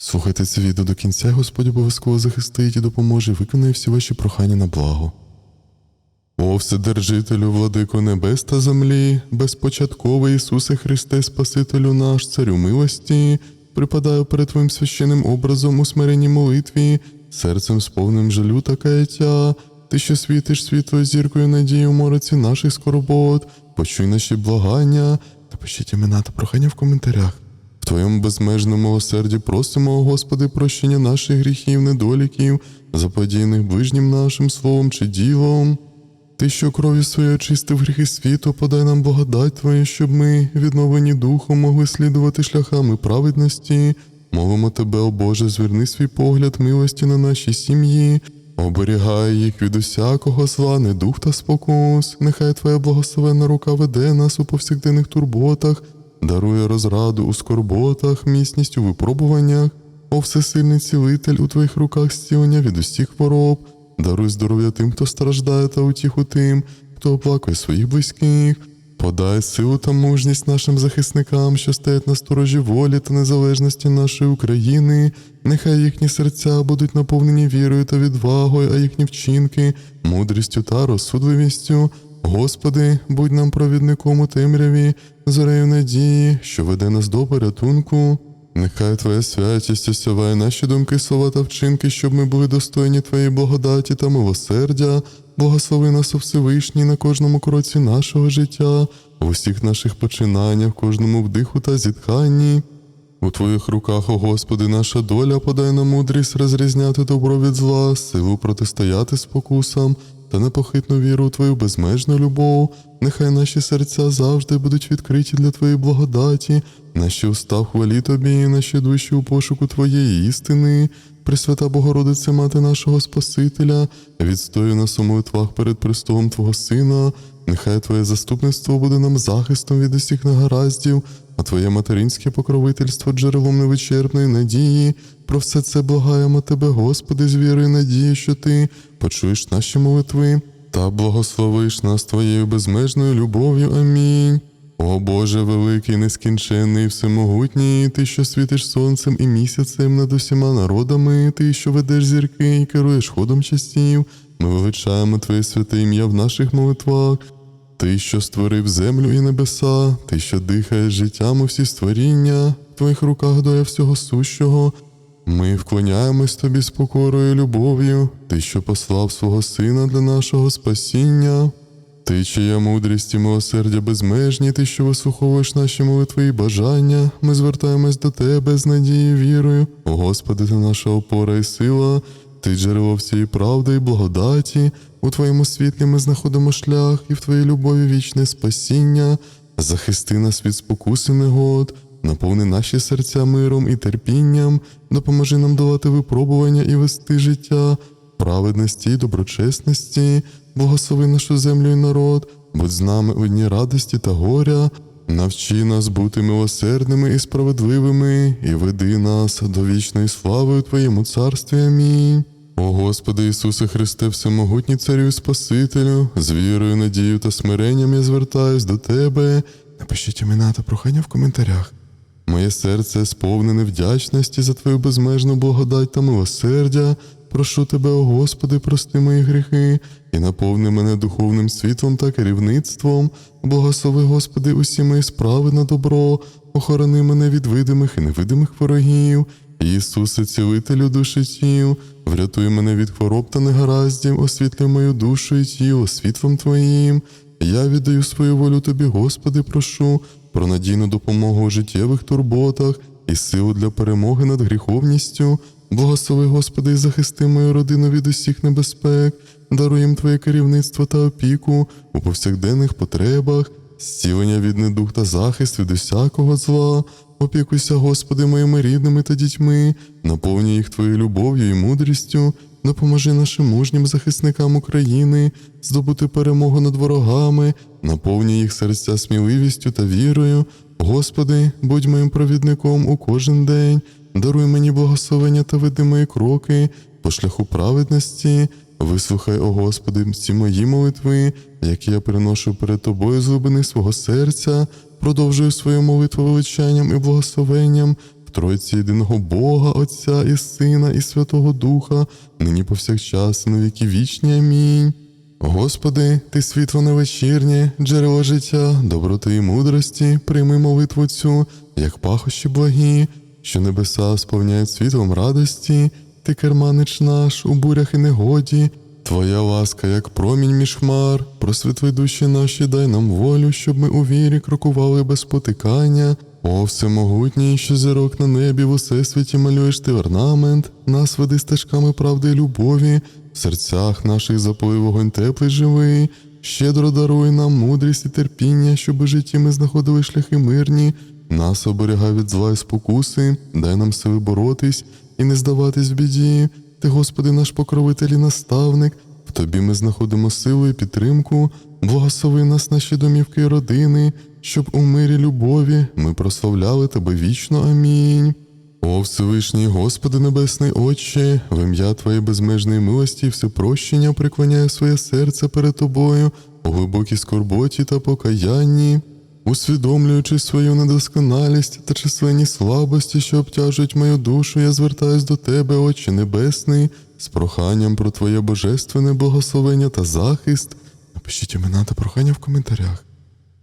Слухайте це відео до кінця, Господь обов'язково захистить і допоможе, і виконає всі ваші прохання на благо. О Вседержителю, владико небес та землі, безпочатковий Ісусе Христе, Спасителю наш, Царю милості, припадаю перед Твоїм священним образом у смиренній молитві, серцем сповним жалю та каяття, Ти, що світиш світлою зіркою надії у мороці наших скорбот, почуй наші благання, напишіть імена та прохання в коментарях. Твоєму безмежному милосерді просимо, о Господи, прощення наших гріхів, недоліків, заподіяних ближнім нашим словом чи ділом. Ти, що кров'ю своєю очистив гріхи світу, подай нам благодать Твою, щоб ми, відновлені духом, могли слідувати шляхами праведності. Мовимо Тебе, о Боже, зверни свій погляд милості на наші сім'ї, оберігай їх від усякого зла, недух та спокус. Нехай Твоя благословенна рука веде нас у повсякденних турботах, дарує розраду у скорботах, міцність у випробуваннях. О всесильний цілитель у Твоїх руках зцілення від усіх хвороб. Даруй здоров'я тим, хто страждає, та утіху тим, хто оплакує своїх близьких. Подай силу та мужність нашим захисникам, що стоять на сторожі волі та незалежності нашої України. Нехай їхні серця будуть наповнені вірою та відвагою, а їхні вчинки мудрістю та розсудливістю. Господи, будь нам провідником у темряві, зорею надії, що веде нас до порятунку. Нехай Твоя святість осяває наші думки, слова та вчинки, щоб ми були достойні Твоєї благодаті та милосердя. Благослови нас у Всевишній на кожному кроці нашого життя, в усіх наших починаннях, в кожному вдиху та зітханні. У Твоїх руках, о Господи, наша доля подай нам мудрість розрізняти добро від зла, силу протистояти спокусам та непохитну віру у Твою безмежну любов. Нехай наші серця завжди будуть відкриті для Твоєї благодаті, наші уста в хвалі Тобі, наші душі у пошуку Твоєї істини. Пресвята Богородице, Мати нашого Спасителя, відстою нас у перед престолом Твого Сина. Нехай Твоє заступництво буде нам захистом від усіх негараздів, а Твоє материнське покровительство джерелом невичерпної надії. Про все це благаємо Тебе, Господи, з вірою і надією, що Ти почуєш наші молитви та благословиш нас Твоєю безмежною любов'ю. Амінь. О Боже, великий, нескінченний, всемогутній, Ти, що світиш сонцем і місяцем над усіма народами, Ти, що ведеш зірки і керуєш ходом часів, ми величаємо Твоє святе ім'я в наших молитвах. Ти, що створив землю і небеса, ти, що дихаєш життям у всі створіння, в твоїх руках доля всього сущого. Ми вклоняємось тобі з покорою і любов'ю, ти, що послав свого Сина для нашого спасіння. Ти, чия мудрість і милосердя безмежні, ти, що вислуховуєш наші молитви і бажання, ми звертаємось до тебе з надією, вірою. О Господи, ти наша опора і сила, ти джерело всієї правди і благодаті. У Твоєму світлі ми знаходимо шлях, і в Твоїй любові вічне спасіння. Захисти нас від спокуси негод, наповни наші серця миром і терпінням, допоможи нам долати випробування і вести життя праведності і доброчесності, благослови нашу землю і народ, будь з нами у дні радості та горя, навчи нас бути милосердними і справедливими, і веди нас до вічної слави у Твоєму царстві. Амінь. О Господи Ісусе Христе, всемогутній Царю і Спасителю, з вірою, надією та смиренням я звертаюсь до Тебе. Напишіть імена та прохання в коментарях. Моє серце сповнене вдячності за Твою безмежну благодать та милосердя. Прошу Тебе, о Господи, прости мої гріхи і наповни мене духовним світлом та керівництвом. Благослови, Господи, усі мої справи на добро, охорони мене від видимих і невидимих ворогів. Ісусе, цілителю душі тіл, врятуй мене від хвороб та негараздів, освітлюй мою душу і тіло світлом Твоїм. Я віддаю свою волю Тобі, Господи, прошу про надійну допомогу у життєвих турботах і силу для перемоги над гріховністю. Благослови, Господи, і захисти мою родину від усіх небезпек, даруй їм Твоє керівництво та опіку у повсякденних потребах, зцілення від недух та захист від усякого зла. Опікуйся, Господи, моїми рідними та дітьми, наповнюй їх Твоєю любов'ю і мудрістю, допоможи нашим мужнім захисникам України здобути перемогу над ворогами, наповнюй їх серця сміливістю та вірою. Господи, будь моїм провідником у кожен день, даруй мені благословення та веди мої кроки по шляху праведності. Вислухай, о Господи, всі мої молитви, які я приношу перед Тобою з глибини свого серця, продовжую свою молитву величанням і благословенням в Тройці єдиного Бога, Отця і Сина, і Святого Духа, нині повсякчас, і на віки вічні. Амінь. Господи, Ти світло невечірнє, джерело життя, доброти і мудрості, прийми молитву цю, як пахощі благі, що небеса сповняють світлом радості, ти керманич наш у бурях і негоді, Твоя ласка, як промінь між хмар, просвітли душі наші, дай нам волю, щоб ми у вірі крокували без потикання. О, всемогутній, що зірок на небі в усесвіті малюєш ти орнамент, нас веди стежками правди й любові, в серцях наших запали вогонь теплий живий, щедро даруй нам мудрість і терпіння, щоб у житті ми знаходили шляхи мирні, нас оберігай від зла й спокуси, дай нам сили боротись і не здаватись в біді. Ти, Господи, наш покровитель і наставник, в Тобі ми знаходимо силу і підтримку, благослови нас, наші домівки і родини, щоб у мирі любові ми прославляли Тебе вічно. Амінь. О Всевишній Господи Небесний Отче, в ім'я Твоєї безмежної милості і всепрощення приклоняю своє серце перед Тобою у глибокій скорботі та покаянні, усвідомлюючи свою недосконалість та численні слабості, що обтяжують мою душу, я звертаюсь до Тебе, Отче Небесний, з проханням про Твоє божественне благословення та захист. Напишіть імена та прохання в коментарях.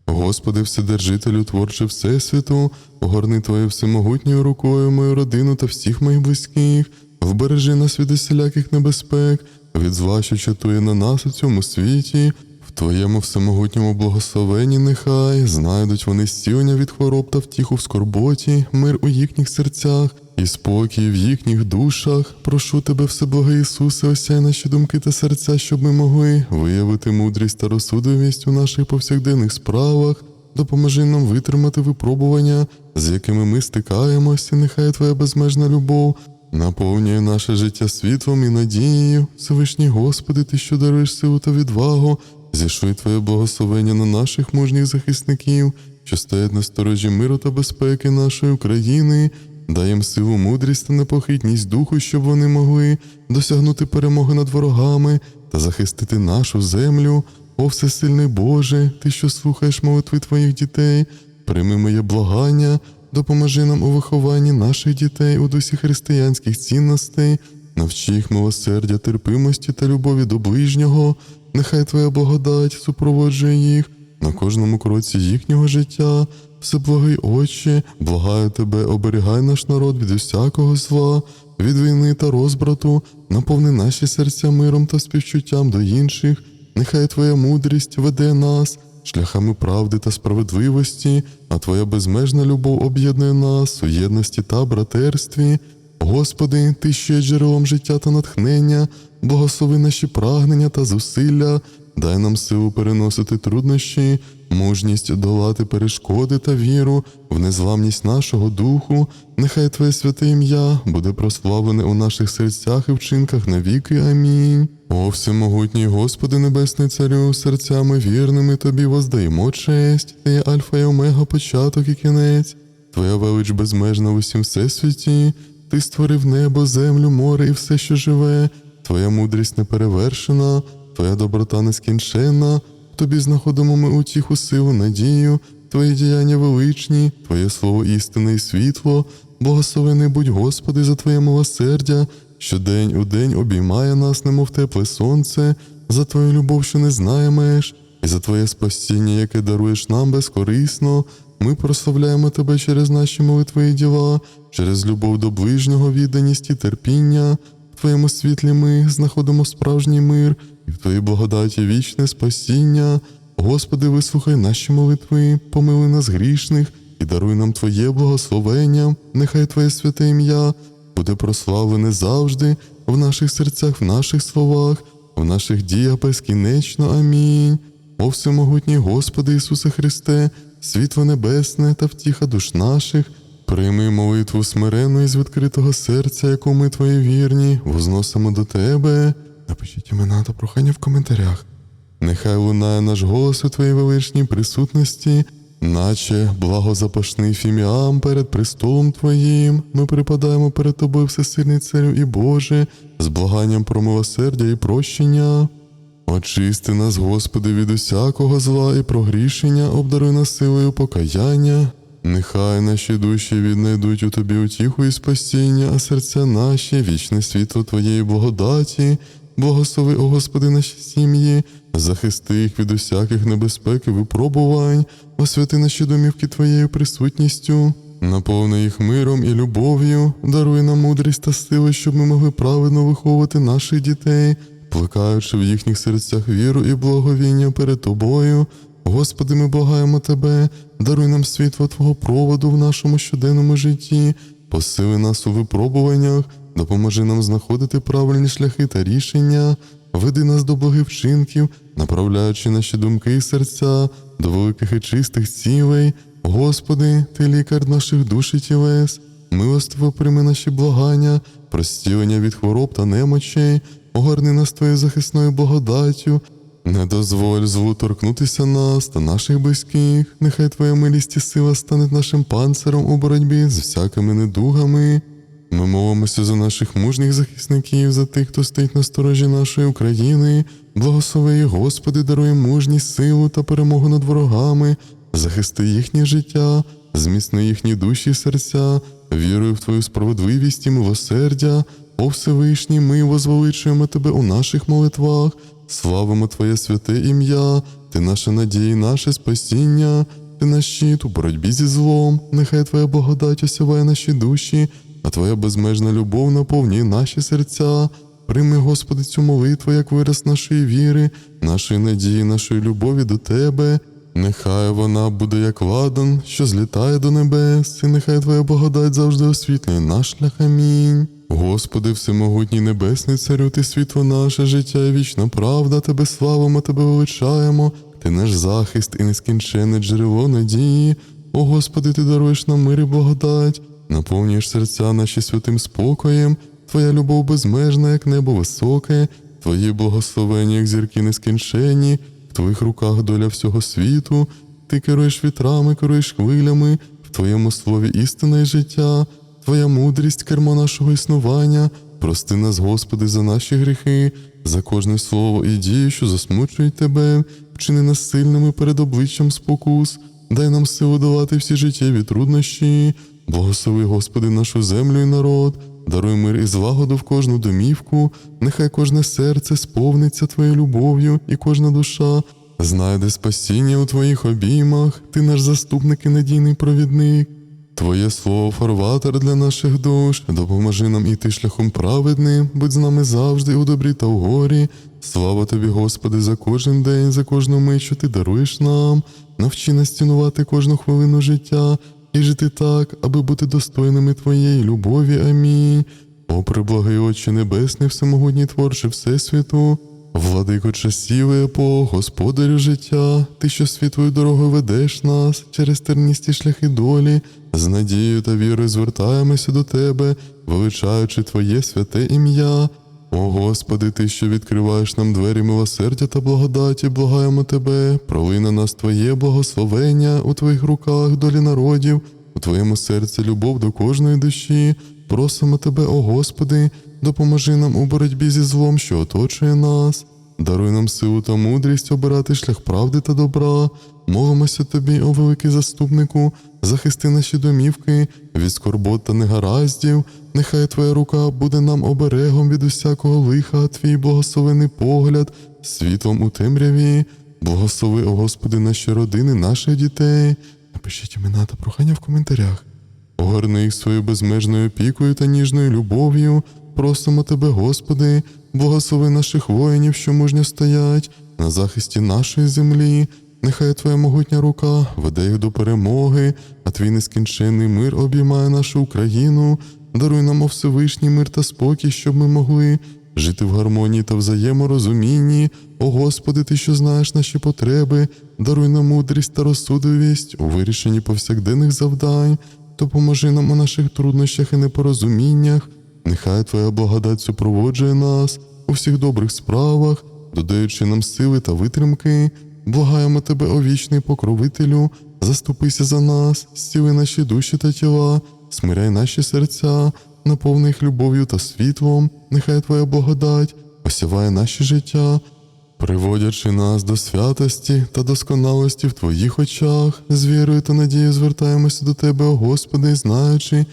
Господи, Вседержителю, творче Всесвіту, огорни Твоєю всемогутньою рукою мою родину та всіх моїх близьких, вбережи нас від усіляких небезпек, від зла, що чатує на нас у цьому світі, Твоєму всемогутньому благословенні нехай знайдуть вони зцілення від хвороб та втіху в скорботі, мир у їхніх серцях і спокій в їхніх душах. Прошу тебе, Всеблагий Ісусе, осяй наші думки та серця, щоб ми могли виявити мудрість та розсудливість у наших повсякденних справах. Допоможи нам витримати випробування, з якими ми стикаємося, нехай Твоя безмежна любов наповнює наше життя світлом і надією. Всевишній Господи, Ти, що даруєш силу та відвагу, зішли Твоє благословення на наших мужніх захисників, що стоять на сторожі миру та безпеки нашої України. Дай їм силу, мудрість та непохитність духу, щоб вони могли досягнути перемоги над ворогами та захистити нашу землю. О, всесильний Боже, Ти, що слухаєш молитви Твоїх дітей, прийми моє благання, допоможи нам у вихованні наших дітей у дусі християнських цінностей, навчи їх милосердя, терпимості та любові до ближнього. Нехай Твоя благодать супроводжує їх на кожному кроці їхнього життя. Всеблагий Отче, благаю тебе, оберігай наш народ від усякого зла, від війни та розбрату, наповни наші серця миром та співчуттям до інших. Нехай Твоя мудрість веде нас шляхами правди та справедливості, а Твоя безмежна любов об'єднує нас у єдності та братерстві. Господи, Ти є джерелом життя та натхнення, благослови наші прагнення та зусилля, дай нам силу переносити труднощі, мужність долати перешкоди та віру в незламність нашого духу. Нехай Твоє святе ім'я буде прославлене у наших серцях і вчинках навіки. Амінь. О, всемогутній Господи Небесний Царю, серцями вірними Тобі воздаємо честь, Ти є Альфа і Омега, початок і кінець. Твоя велич безмежна в усім всесвіті, ти створив небо, землю, море і все, що живе, Твоя мудрість неперевершена, Твоя доброта нескінченна, тобі знаходимо ми утіху, силу, надію, Твої діяння величні, Твоє слово істини і світло, благословений будь Господи за Твоє милосердя, що день у день обіймає нас, немов тепле сонце, за Твою любов, що не знає і за Твоє спасіння, яке даруєш нам безкорисно. Ми прославляємо Тебе через наші молитви і діла, через любов до ближнього, відданість і терпіння. В Твоєму світлі ми знаходимо справжній мир, і в Твоїй благодаті вічне спасіння. Господи, вислухай наші молитви, помили нас грішних і даруй нам Твоє благословення. Нехай Твоє святе ім'я буде прославлене завжди в наших серцях, в наших словах, в наших діях безкінечно. Амінь. О всемогутній Господи Ісусе Христе, світло небесне та втіха душ наших, прийми молитву смирену із відкритого серця, яку ми твої вірні, возносимо до Тебе. Напишіть імена та прохання в коментарях. Нехай лунає наш голос у Твоїй величній присутності, наче благозапашний фіміам перед престолом Твоїм. Ми припадаємо перед Тобою, всесильний Царю і Боже, з благанням про милосердя і прощення. Очисти нас, Господи, від усякого зла і прогрішення, обдаруй нас силою покаяння. Нехай наші душі віднайдуть у тобі утіху і спасіння, а серця наші, вічне світло Твоєї благодаті. Благослови, о Господи, наші сім'ї, захисти їх від усяких небезпек і випробувань, освяти наші домівки Твоєю присутністю, наповни їх миром і любов'ю, даруй нам мудрість та сили, щоб ми могли правильно виховувати наших дітей, плекаючи в їхніх серцях віру і благовіння перед Тобою. Господи, ми благаємо Тебе, даруй нам світло Твого проводу в нашому щоденному житті, посили нас у випробуваннях, допоможи нам знаходити правильні шляхи та рішення, веди нас до благих вчинків, направляючи наші думки і серця до великих і чистих цілей. Господи, Ти лікар наших душ і тілес, милостиво прийми наші благання, простілення від хвороб та немочей, огорни нас Твоєю захисною благодаттю, не дозволь злу торкнутися нас та наших близьких, нехай Твоя милість і сила стане нашим панциром у боротьбі з всякими недугами. Ми молимося за наших мужніх захисників, за тих, хто стоїть на сторожі нашої України. Благослови Господи, даруй мужність, силу та перемогу над ворогами, захисти їхнє життя, зміцни їхні душі і серця, вірую в Твою справедливість і милосердя. О Всевишній, ми возвеличуємо Тебе у наших молитвах, славимо Твоє святе ім'я, Ти наша надія, наше спасіння, Ти наш щит у боротьбі зі злом, нехай Твоя благодать осяває наші душі, а Твоя безмежна любов наповнює наші серця. Прийми, Господи, цю молитву як вираз нашої віри, нашої надії, нашої любові до Тебе. Нехай вона буде як ладан, що злітає до небес, і нехай Твоя благодать завжди освітлює наш шлях. Амінь. Господи, всемогутній небесний царю, ти світло наше життя і вічна правда, Тебе славимо, Тебе величаємо, Ти наш захист і нескінченне джерело надії. О Господи, Ти даруєш нам мир і благодать, наповнюєш серця наші святим спокоєм, Твоя любов безмежна, як небо високе, Твої благословення, як зірки нескінченні, в Твоїх руках доля всього світу, Ти керуєш вітрами, керуєш хвилями, в Твоєму слові істина і життя, Твоя мудрість, кермо нашого існування, прости нас, Господи, за наші гріхи, за кожне слово і дію, що засмучують Тебе, вчини нас сильними перед обличчям спокус, дай нам силу долати всі життєві труднощі, благослови, Господи, нашу землю і народ, даруй мир і злагоду в кожну домівку, нехай кожне серце сповниться Твоєю любов'ю і кожна душа. Знайде спасіння у Твоїх обіймах, Ти наш заступник і надійний провідник. Твоє слово фарватер для наших душ, допоможи нам іти шляхом праведним, будь з нами завжди у добрі та в горі. Слава тобі, Господи, за кожен день, за кожну мить, що ти даруєш нам. Навчи нас цінувати кожну хвилину життя і жити так, аби бути достойними Твоєї любові. Амінь. О, преблагий Отче Небесний, всемогутній творче Всесвіту, Владико часів і епох, Господарю життя, ти, що світлою дорогою ведеш нас через терністі шляхи долі, з надією та вірою звертаємося до Тебе, величаючи Твоє святе ім'я. О Господи, Ти, що відкриваєш нам двері милосердя та благодаті, благаємо Тебе, пролий на нас Твоє благословення у Твоїх руках долі народів, у Твоєму серці любов до кожної душі. Просимо Тебе, о Господи, допоможи нам у боротьбі зі злом, що оточує нас. Даруй нам силу та мудрість обирати шлях правди та добра. Молимося тобі, о великий заступнику, захисти наші домівки від скорбот та негараздів. Нехай Твоя рука буде нам оберегом від усякого лиха, твій благословений погляд, світлом у темряві. Благослови, о Господи, наші родини, наших дітей. Напишіть імена та прохання в коментарях. Огорни їх своєю безмежною опікою та ніжною любов'ю. Просимо тебе, Господи, благослови наших воїнів, що мужньо стоять на захисті нашої землі. Нехай Твоя могутня рука веде їх до перемоги, а твій нескінченний мир обіймає нашу Україну. Даруй нам о Всевишній мир та спокій, щоб ми могли жити в гармонії та взаєморозумінні. О Господи, Ти, що знаєш наші потреби, даруй нам мудрість та розсудливість у вирішенні повсякденних завдань. Допоможи нам у наших труднощах і непорозуміннях. Нехай Твоя благодать супроводжує нас у всіх добрих справах, додаючи нам сили та витримки. Благаємо Тебе, о вічний покровителю, заступися за нас, зціли наші душі та тіла, смиряй наші серця, наповни їх любов'ю та світлом. Нехай Твоя благодать осяває наші життя. приводячи нас до святості та досконалості в Твоїх очах, з вірою та надією звертаємося до Тебе, о Господи, знаючи,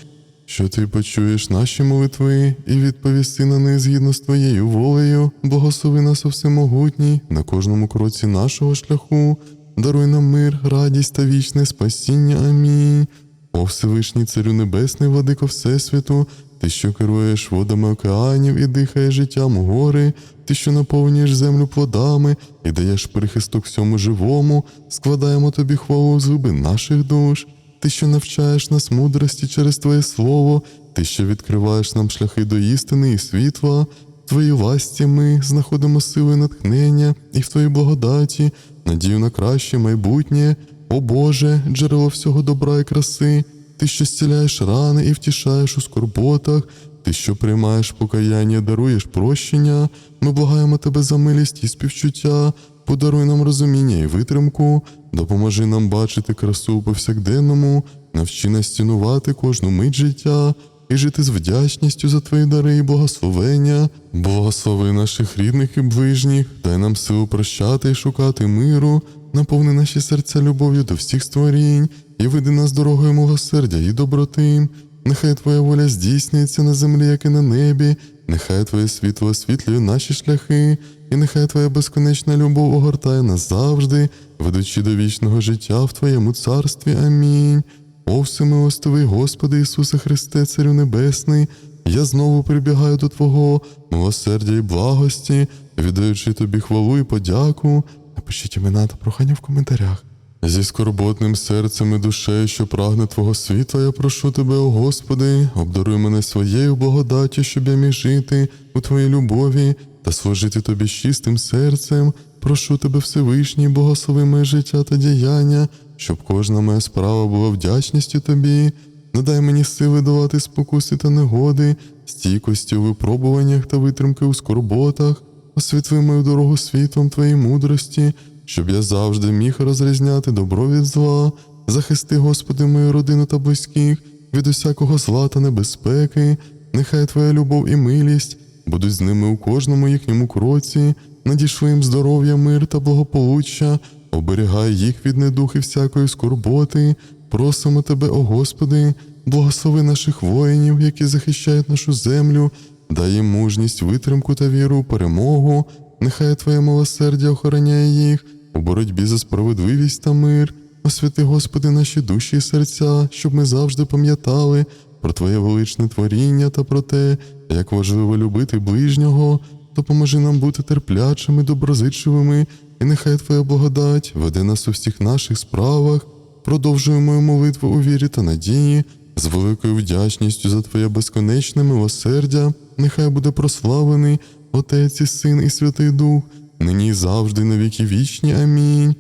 що Ти почуєш наші молитви і відповісти на них згідно з Твоєю волею, благослови нас у всемогутній на кожному кроці нашого шляху, даруй нам мир, радість та вічне спасіння. Амінь. О Всевишній Царю Небесний, владико Всесвіту, ти, що керуєш водами океанів і дихаєш життям гори, ти, що наповнюєш землю плодами і даєш прихисток всьому живому, складаємо тобі хвалу з глибин наших душ. Ти, що навчаєш нас мудрості через Твоє Слово, Ти, що відкриваєш нам шляхи до істини і світла, в Твоїй ласті ми знаходимо сили натхнення і в Твоїй благодаті, надію на краще майбутнє. О Боже, джерело всього добра і краси, Ти, що зціляєш рани і втішаєш у скорботах, Ти, що приймаєш покаяння, даруєш прощення, ми благаємо Тебе за милість і співчуття, подаруй нам розуміння і витримку, допоможи нам бачити красу у повсякденному, навчи нас цінувати кожну мить життя і жити з вдячністю за Твої дари і благословення, благослови наших рідних і ближніх, дай нам силу прощати і шукати миру, наповни наші серця любов'ю до всіх створінь і веди нас дорогою милосердя і доброти. Нехай Твоя воля здійснюється на землі, як і на небі, нехай Твоє світло освітлює наші шляхи, і нехай Твоя безконечна любов огортає нас завжди, ведучи до вічного життя в Твоєму царстві. Амінь. О всемилостивий Господи Ісусе Христе, Царю Небесний, я знову прибігаю до Твого милосердя і благості, віддаючи Тобі хвалу і подяку. Напишіть імена та прохання в коментарях. Зі скорботним серцем і душею, що прагне Твого світла, я прошу Тебе, о Господи, обдаруй мене своєю благодаттю, щоб я міг жити у Твоїй любові та служити Тобі чистим серцем. Прошу Тебе, Всевишній, благослови моє життя та діяння, щоб кожна моя справа була вдячністю Тобі. Надай мені сили долати спокуси та негоди, стійкості у випробуваннях та витримки у скорботах, освітли мою дорогу світлом Твоєї мудрості, щоб я завжди міг розрізняти добро від зла, захисти, Господи, мою родину та близьких від усякого зла та небезпеки, нехай Твоя любов і милість будуть з ними у кожному їхньому кроці, надійшли їм здоров'я, мир та благополуччя, оберігай їх від недух і всякої скорботи, просимо Тебе, о Господи, благослови наших воїнів, які захищають нашу землю, дай їм мужність, витримку та віру перемогу, нехай Твоє милосердя охороняє їх у боротьбі за справедливість та мир. Освяти, Господи, наші душі і серця, щоб ми завжди пам'ятали про Твоє величне творіння та про те, як важливо любити ближнього, допоможи нам бути терплячими, доброзичливими, і нехай Твоя благодать веде нас у всіх наших справах. Продовжуй мою молитву у вірі та надії, з великою вдячністю за Твоє безконечне милосердя, нехай буде прославлений Отець і Син і Святий Дух, нині і завжди, на віки вічні. Амінь.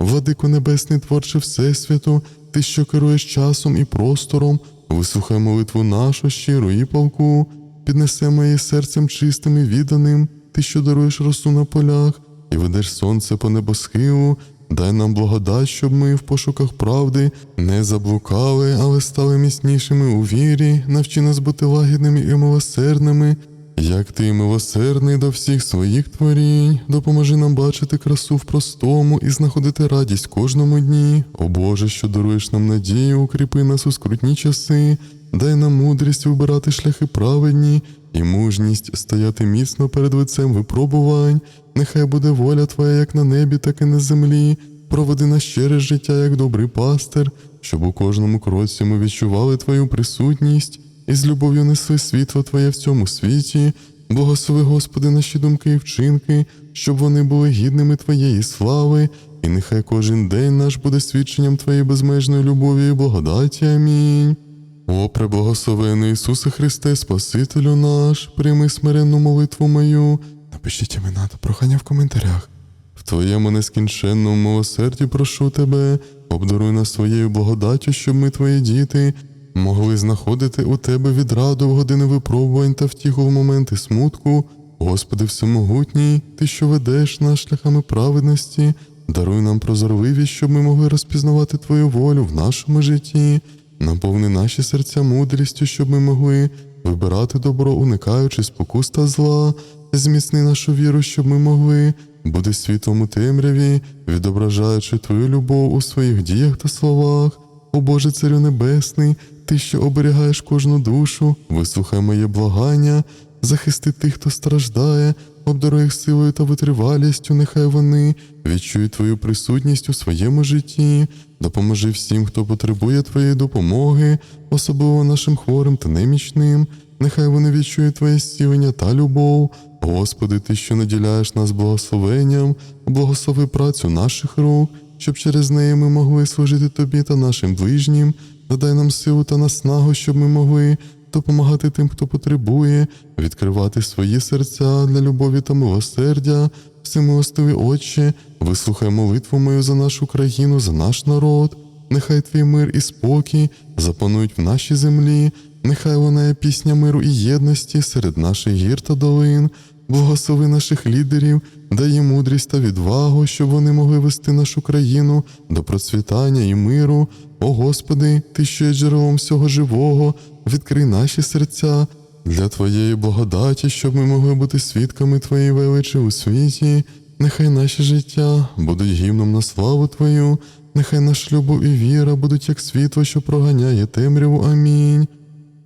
Владико Небесний, творче Всесвіту, Ти, що керуєш часом і простором, вислухай молитву нашу щиру і палку, піднесе моє серцем чистим і відданим, Ти, що даруєш росу на полях, і ведеш сонце по небосхилу, дай нам благодать, щоб ми в пошуках правди не заблукали, але стали міцнішими у вірі, навчи нас бути лагідними і милосердними, як ти милосердний до всіх своїх творінь, допоможи нам бачити красу в простому і знаходити радість кожному дні. О Боже, що даруєш нам надію, укріпи нас у скрутні часи, дай нам мудрість вибирати шляхи праведні і мужність стояти міцно перед лицем випробувань. Нехай буде воля Твоя як на небі, так і на землі. Проведи нас через життя як добрий пастир, щоб у кожному кроці ми відчували Твою присутність і з любов'ю несли світло Твоє в цьому світі. Благослови, Господи, наші думки і вчинки, щоб вони були гідними Твоєї слави, і нехай кожен день наш буде свідченням Твоєї безмежної любові і благодаті. Амінь. О, преблагословений Ісусе Христе, Спасителю наш, прийми смиренну молитву мою. Напишіть імена та прохання в коментарях. В Твоєму нескінченному милосерді прошу Тебе, обдаруй нас своєю благодаттю, щоб ми, Твої діти, могли знаходити у Тебе відраду в години випробувань та втіху в моменти смутку. Господи Всемогутній, Ти, що ведеш нас шляхами праведності, даруй нам прозорливість, щоб ми могли розпізнавати Твою волю в нашому житті. Наповни наші серця мудрістю, щоб ми могли вибирати добро, уникаючи спокус та зла, зміцни нашу віру, щоб ми могли буде світлом у темряві, відображаючи Твою любов у своїх діях та словах. О Боже Царю Небесний, Ти, що оберігаєш кожну душу, вислухай моє благання, захисти тих, хто страждає, обдаруй їх силою та витривалістю, нехай вони відчують Твою присутність у своєму житті, допоможи всім, хто потребує Твоєї допомоги, особливо нашим хворим та немічним. Нехай вони відчують Твоє зцілення та любов. Господи, Ти, що наділяєш нас благословенням, благослови працю наших рук, щоб через неї ми могли служити Тобі та нашим ближнім. Надай нам силу та наснагу, щоб ми могли допомагати тим, хто потребує, відкривати свої серця для любові та милосердя. Всемилостивий Отче, вислухай молитву мою за нашу країну, за наш народ. Нехай твій мир і спокій запанують в нашій землі, нехай лунає пісня миру і єдності серед наших гір та долин. Благослови наших лідерів, дай їм мудрість та відвагу, щоб вони могли вести нашу країну до процвітання і миру. О Господи, Ти, що є джерелом всього живого, відкрий наші серця для Твоєї благодаті, щоб ми могли бути свідками Твоєї величі у світі. Нехай наші життя будуть гімном на славу Твою, нехай наш любов і віра будуть як світло, що проганяє темряву. Амінь.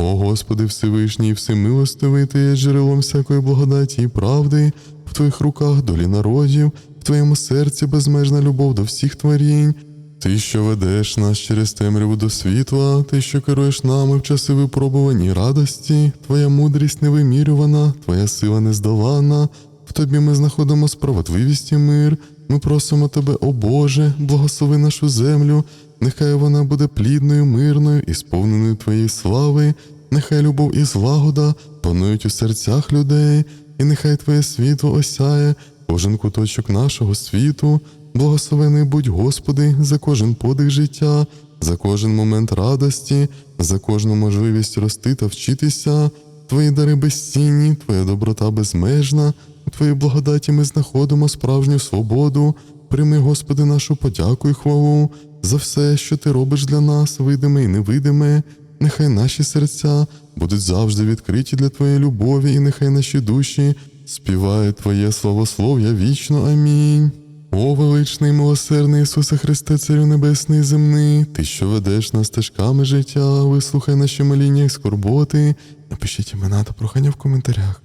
О Господи, Всевишній, всемилостивий, Ти є джерелом всякої благодаті і правди, в Твоїх руках долі народів, в Твоєму серці безмежна любов до всіх творінь. Ти, що ведеш нас через темряву до світла, ти, що керуєш нами в часи випробувань і радості, Твоя мудрість невимірювана, Твоя сила нездолана. В Тобі ми знаходимо справедливість і мир. Ми просимо Тебе, о Боже, благослови нашу землю, нехай вона буде плідною, мирною і сповненою Твоєї слави, нехай любов і злагода панують у серцях людей, і нехай Твоє світло осяє кожен куточок нашого світу. Благословений будь Господи за кожен подих життя, за кожен момент радості, за кожну можливість рости та вчитися. Твої дари безцінні, Твоя доброта безмежна, у Твоїй благодаті ми знаходимо справжню свободу. Прийми, Господи, нашу подяку і хвалу за все, що Ти робиш для нас, видиме і невидиме. Нехай наші серця будуть завжди відкриті для Твоєї любові, і нехай наші душі співають Твоє славослов'я вічно. Амінь. О, величний милосердний Ісусе Христе, Царю Небесний і земний, Ти, що ведеш нас стежками життя, вислухай наші моління і скорботи, напишіть імена та прохання в коментарях.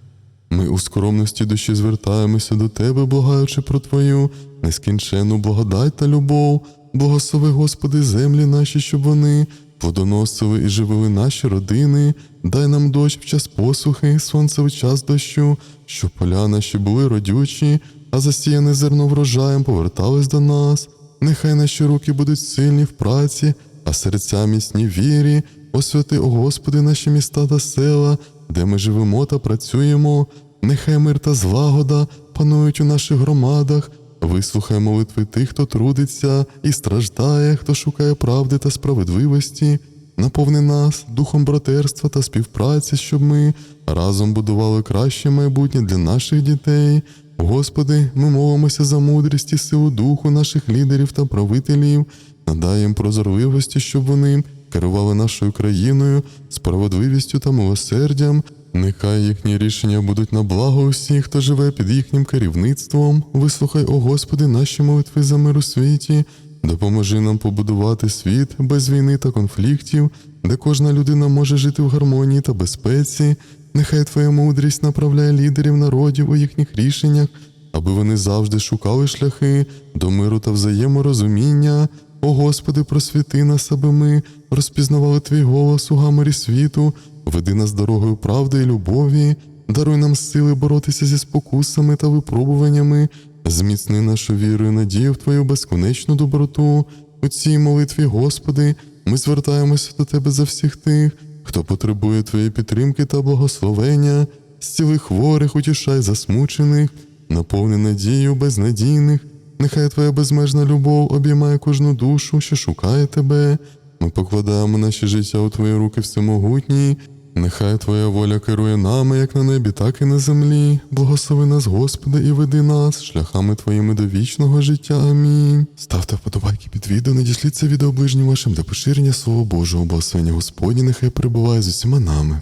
Ми у скромності душі звертаємося до Тебе, благаючи про Твою нескінченну благодать та любов. Благослови, Господи, землі наші, щоб вони плодоносили і живили наші родини. Дай нам дощ в час посухи, сонце в час дощу, щоб поля наші були родючі, а засіяне зерно врожаєм повертались до нас. Нехай наші руки будуть сильні в праці, а серця міцні вірі. Освяти, о Господи, наші міста та села, де ми живемо та працюємо. Нехай мир та злагода панують у наших громадах. Вислухай молитви тих, хто трудиться і страждає, хто шукає правди та справедливості. Наповни нас духом братерства та співпраці, щоб ми разом будували краще майбутнє для наших дітей. Господи, ми молимося за мудрість і силу духу наших лідерів та правителів, надай прозорливості, щоб вони керували нашою країною справедливістю та милосердям. Нехай їхні рішення будуть на благо усіх, хто живе під їхнім керівництвом. Вислухай, о Господи, наші молитви за мир у світі. Допоможи нам побудувати світ без війни та конфліктів, де кожна людина може жити в гармонії та безпеці. Нехай Твоя мудрість направляє лідерів народів у їхніх рішеннях, аби вони завжди шукали шляхи до миру та взаєморозуміння. О Господи, просвіти нас, аби ми розпізнавали Твій голос у гаморі світу, веди нас дорогою правди і любові, даруй нам сили боротися зі спокусами та випробуваннями, зміцни нашу віру і надію в Твою безконечну доброту. У цій молитві, Господи, ми звертаємося до Тебе за всіх тих, хто потребує Твоєї підтримки та благословення, зціли хворих, утішай засмучених, наповни надію безнадійних. Нехай Твоя безмежна любов обіймає кожну душу, що шукає Тебе. Ми покладаємо наші життя у Твої руки всемогутні. Нехай Твоя воля керує нами, як на небі, так і на землі. Благослови нас, Господи, і веди нас шляхами Твоїми до вічного життя. Амінь. Ставте вподобайки під відео, надішліть це відео ближнім вашим для поширення Слова Божого, благословення Господні, нехай перебуває з усіма нами.